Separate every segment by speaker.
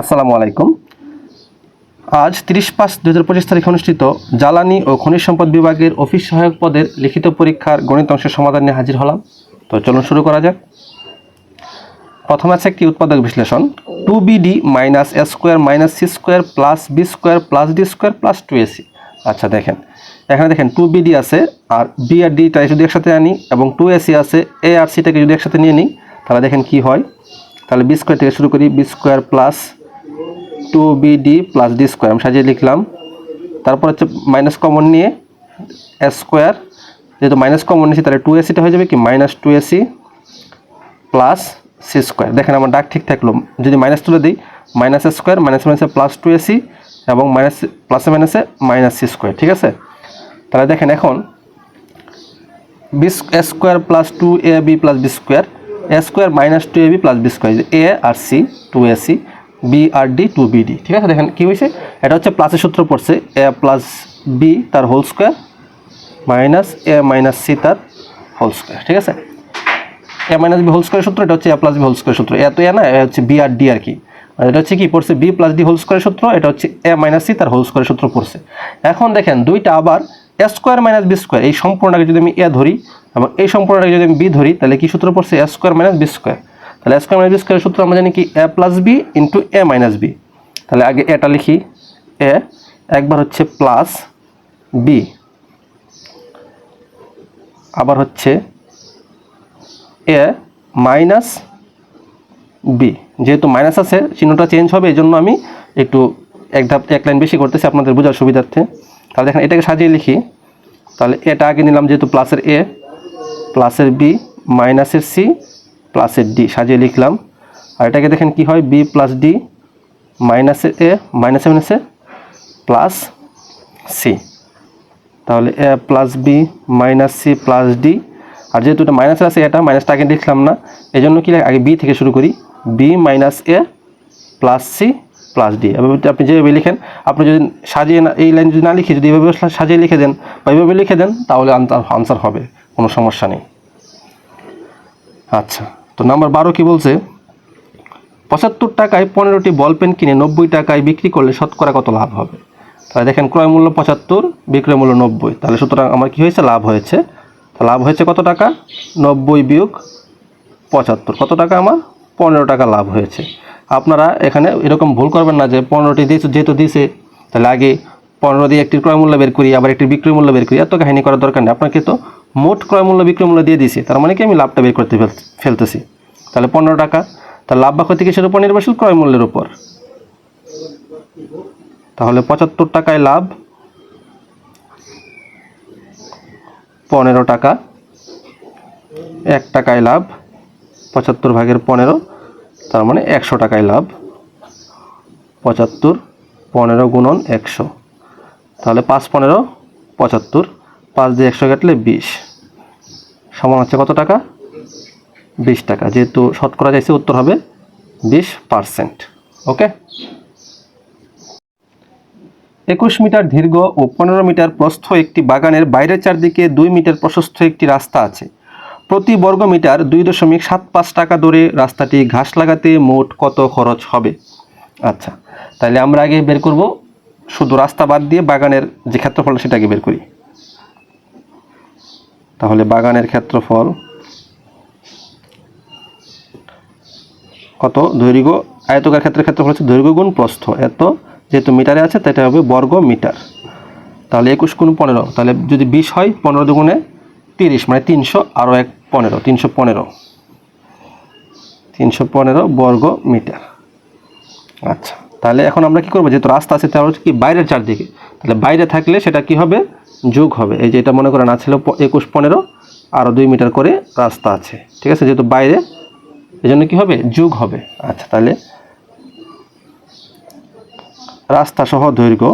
Speaker 1: আসসালামু আলাইকুম। আজ তিরিশ পাঁচ দু হাজার পঁচিশ তারিখে অনুষ্ঠিত জ্বালানি ও খনিজ সম্পদ বিভাগের অফিস সহায়ক পদের লিখিত পরীক্ষার গণিত অংশের সমাধান নিয়ে হাজির হলাম। তো চলুন শুরু করা যাক। প্রথমে আছে একটি উৎপাদক বিশ্লেষণ। Two BD minus A square minus C square plus B square plus D square plus two AC আচ্ছা দেখেন। এখানে দেখেন টু বিডি আছে আর বি আর ডিটা যদি একসাথে আনি এবং টু এসি আছে, এ আর সিটাকে যদি একসাথে নিয়ে নিই, তাহলে দেখেন কি হয়? তাহলে বি স্কোয়ার থেকে শুরু করি B square plus two B D plus D square আমি সাজিয়ে লিখলাম। তারপর হচ্ছে মাইনাস কমন নিয়ে এস স্কোয়ার যেহেতু মাইনাস কমন নিয়েছি, তাহলে টু এসিটা হয়ে যাবে কি? Minus two AC plus C square দেখেন আমার ডাক ঠিক থাকল। যদি মাইনাস তুলে দিই মাইনাস স্কোয়ার মাইনাস মাইনাসে প্লাস টু এসি এবং মাইনাস প্লাসে মাইনাসে মাইনাস সি স্কোয়ার ঠিক আছে? তাহলে দেখেন এখন B square plus two A B plus B square A square minus two A B plus B square A R C two A C B R D two B D ঠিক আছে? দেখেন কী হয়েছে এটা হচ্ছে প্লাসের সূত্র পড়ছে। এ প্লাস বি তার whole square minus A minus C তার হোল স্কোয়ার ঠিক আছে? A minus B whole square সূত্র, এটা হচ্ছে A plus B whole square সূত্র। এত এ না, এ হচ্ছে বি আর ডি আর কি। আর এটা হচ্ছে কি পড়ছে? B plus D whole square সূত্র, এটা হচ্ছে এ মাইনাস সি তার হোল স্কোয়ার সূত্র পড়ছে। এখন দেখেন, দুইটা আবার A square minus B square এই সম্পূর্ণটাকে যদি আমি এ ধরি এবং এই সম্পূর্ণটাকে যদি আমি বি ধরি, তাহলে কি সূত্র পড়ছে? A square minus B square তাহলে A square minus B square সূত্র আমরা জানি কি? A plus B into A minus B তাহলে আগে এটা লিখি। এ একবার হচ্ছে প্লাস বি আবার হচ্ছে এ মাইনাস বি যেহেতু মাইনাস আছে, চিহ্নটা চেঞ্জ হবে এই জন্য আমি একটু এক ধাপ, এক লাইন বেশি করতেছি আপনাদের বোঝার সুবিধার্থে। তাহলে দেখেন এটাকে সাজিয়ে লিখি। তাহলে এটা আগে নিলাম, যেহেতু প্লাসের এ প্লাসের বি মাইনাসের সি প্লাসের ডি, সাজিয়ে লিখলাম। আর এটাকে দেখেন কি হয়? বি প্লাস ডি মাইনাসের এ, মাইনাসে মাইনাসে প্লাস সি। তাহলে A plus B minus C plus D. আর যেহেতু এটা মাইনাস আছে, এটা মাইনাসটা আগে লিখলাম না এই জন্য কি আগে বি থেকে শুরু করি। B minus A plus C plus D. এভাবে আপনি যেভাবে লিখেন, আপনি যদি সাজিয়ে না, এই লাইন যদি না লিখে যদি এভাবে সাজিয়ে লিখে দেন বা এইভাবে লিখে দেন, তাহলে আনসার হবে। কোনো সমস্যা নেই। আচ্ছা তো নাম্বার বারো কি বলছে? পঁচাত্তর টাকায় পনেরোটি বল পেন কিনে নব্বই টাকায় বিক্রি করলে শতকরা কত লাভ হবে? তাহলে দেখেন, ক্রয় মূল্য পঁচাত্তর, বিক্রয় মূল্য নব্বই। তাহলে সুতরাং আমার কী হয়েছে? লাভ হয়েছে। তো লাভ হয়েছে কত টাকা? নব্বই বিয়োগ পঁচাত্তর। কত টাকা আমার? পনেরো টাকা লাভ হয়েছে। আপনারা এখানে এরকম ভুল করবেন না যে পনেরোটি দিয়েছে, যেহেতু দিয়েছে, তাহলে আগে পনেরো দিয়ে একটি ক্রয় মূল্য বের করি, আবার একটি বিক্রয় মূল্য বের করি, এত কাহিনী করার দরকার নেই। আপনাকে তো মোট ক্রয় মূল্য, বিক্রয় মূল্য দিয়ে দিয়েছি, তার মানে কি আমি লাভটা বের করতে ফেল- ফেলতেছি। তাহলে পনেরো টাকা তাহলে লাভ বা ক্ষতি কিসের উপর নির্ভরশীল? ক্রয় মূল্যের উপর। তাহলে পঁচাত্তর টাকায় লাভ, পনেরো টাকা, এক টাকায় লাভ, পঁচাত্তর ভাগের পনেরো, তার মানে একশো টাকায় লাভ, পঁচাত্তর, পনেরো গুণন একশো। তাহলে পাঁচ পনেরো, পঁচাত্তর, পাঁচ দিয়ে একশো কাটলে বিশ। সমান হচ্ছে কত টাকা? বিশ টাকা। যেহেতু শতকরা চাইছে উত্তর হবে বিশ পার্সেন্ট। ওকে? একুশ মিটার দীর্ঘ ও পনেরো মিটার প্রস্থ একটি বাগানের বাইরের চারদিকে দুই মিটার প্রশস্ত একটি রাস্তা আছে। প্রতি বর্গ মিটার দুই দশমিক সাত পাঁচ টাকা দরে রাস্তাটি ঘাস লাগাতে মোট কত খরচ হবে? আচ্ছা তাহলে আমরা আগে বের করব শুধু রাস্তা বাদ দিয়ে বাগানের যে ক্ষেত্রফল, সেটাকে বের করি। তাহলে বাগানের ক্ষেত্রফল কত? দৈর্ঘ্য, আয়তকার ক্ষেত্রের ক্ষেত্রফল হচ্ছে দৈর্ঘ্য গুণ প্রস্থ। এত যেহেতু মিটারে আছে, তাই হবে বর্গ মিটার। তাহলে একুশ গুণ পনেরো, তাহলে যদি বিশ হয়, পনেরো দুগুণে তিরিশ মানে তিনশো আরও এক পনেরো, তিনশো পনেরো। তিনশো পনেরো বর্গ মিটার। আচ্ছা। তাহলে এখন আমরা কি করব? যেহেতু রাস্তা আছে, তাহলে হচ্ছে কি বাইরের চারদিকে। তাহলে বাইরে থাকলে সেটা কি হবে? যোগ হবে। এই যে এটা মনে করেন আছে একুশ পনেরো আরও দুই মিটার করে রাস্তা আছে। ঠিক আছে? যেহেতু বাইরে এই জন্য কী হবে? যোগ হবে। আচ্ছা তাহলে রাস্তা সহ দৈর্ঘ্য।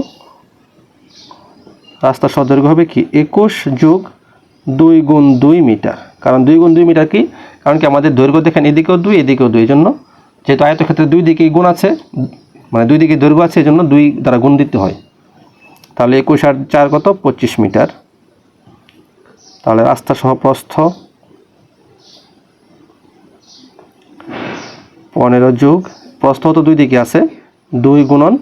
Speaker 1: রাস্তা সহ দৈর্ঘ্য হবে কি? একুশ যোগ দুই গুণ দুই মিটার। কারণ দুই গুণ দুই মিটার কি? কারণ কি আমাদের দৈর্ঘ্য দেখেন, এদিকেও দুই এদিকেও দুই। জন্য যেহেতু আয়তক্ষেত্রে দুই দিকেই গুণ আছে মানে দুই দিকে দৈর্ঘ্য আছে এই জন্য দুই দ্বারা গুণ দিতে হয়। তাহলে একুশ আর চার কত? পঁচিশ মিটার। তাহলে রাস্তা সহ প্রস্থ পনেরো যুগ, প্রস্থ তো দুই দিকে আছে। দুই গুণন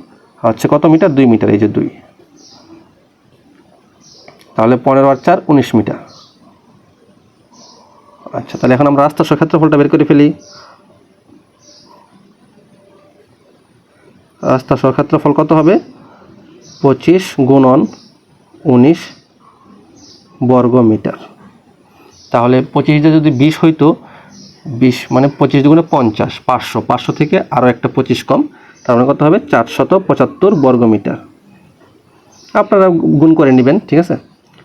Speaker 1: হচ্ছে কত মিটার? দুই মিটার, এই যে দুই। তাহলে পনেরো আর চার, উনিশ মিটার। আচ্ছা তাহলে এখন আমরা রাস্তার ক্ষেত্রফলটা বের করে ফেলি। রাস্তার ক্ষেত্রফল কত হবে? পঁচিশ গুণন উনিশ বর্গ মিটার তাহলে পঁচিশ দিয়ে যদি বিশ হইতো, বিশ মানে পঁচিশ দুগুণে পঞ্চাশ, পাঁচশো। পাঁচশো থেকে আরও একটা পঁচিশ কম, তার মানে কত হবে? চারশত পঁচাত্তর বর্গ মিটার আপনারা গুণ করে নেবেন, ঠিক আছে?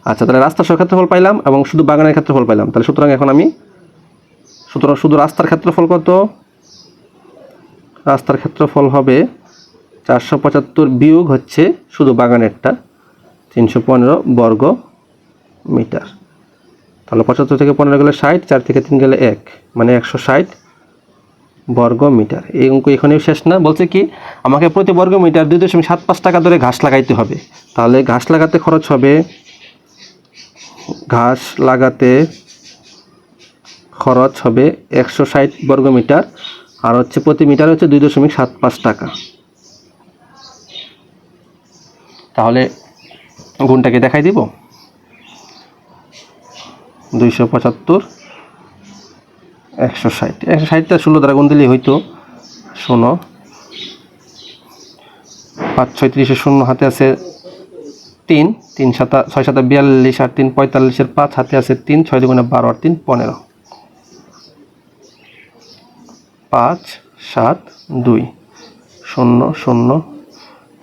Speaker 1: আচ্ছা তাহলে রাস্তার ক্ষেত্রফল পাইলাম এবং শুধু বাগানের ক্ষেত্রফল পাইলাম। তাহলে সুতরাং এখন আমি সুতরাং শুধু রাস্তার ক্ষেত্রফল কত? রাস্তার ক্ষেত্রফল হবে চারশো পঁচাত্তর বিয়োগ হচ্ছে শুধু বাগানেরটা, তিনশো পনেরো বর্গ মিটার। তাহলে পঁচাত্তর থেকে পনেরো গেলে ষাট, চার থেকে তিন গেলে এক মানে একশো ষাট বর্গ মিটার। এই অঙ্ক এখানেও শেষ না। বলছে কি, আমাকে প্রতি বর্গ মিটার দুই দশমিক সাত পাঁচ টাকা ধরে ঘাস লাগাইতে হবে। তাহলে ঘাস লাগাতে খরচ হবে, ঘাস লাগাতে খরচ হবে একশো ষাট বর্গ মিটার, আর হচ্ছে প্রতি মিটার হচ্ছে দুই দশমিক সাত পাঁচ টাকা। তাহলে গুণটাকে দেখাই দিব। দুইশো পঁচাত্তর, একশো ষাট। একশো ষাটটা ষোলো দ্বারা গুণ দিলেই হইতো শোনো পাঁচ ছয়ত্রিশে শূন্য হাতে আছে তিন। তিন সাতা, ছয় সাতা বিয়াল্লিশ আর তিন পঁয়তাল্লিশের পাঁচ হাতে আছে তিন, ছয় দুগুণে বারো আর তিন, পনেরো। পাঁচ, সাত, দুই, শূন্য শূন্য।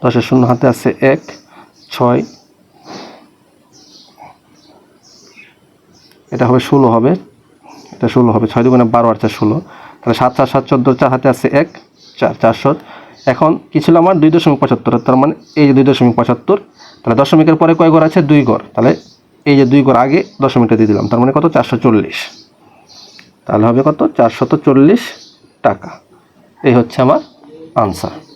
Speaker 1: দশের শূন্য হাতে আছে এক। ছয়। এটা হবে ষোলো হবে। এটা ষোলো হবে, ছয় দুগুণে বারো আর চার ষোলো। তাহলে সাত, চার, সাত, চোদ্দ, চার হাতে আছে এক, চার চারশো এখন কি ছিল আমার? দুই দশমিক পঁচাত্তর, তার মানে এই যে দুই দশমিক পঁচাত্তর, তাহলে দশমিকের পরে কয় ঘর আছে? দুই ঘর। তাহলে এই যে দুই ঘর আগে দশমিকটা দিয়ে দিলাম, তার মানে কত? চারশো চল্লিশ। তাহলে হবে কত? চারশত চল্লিশ টাকা। এই হচ্ছে আমার আনসার।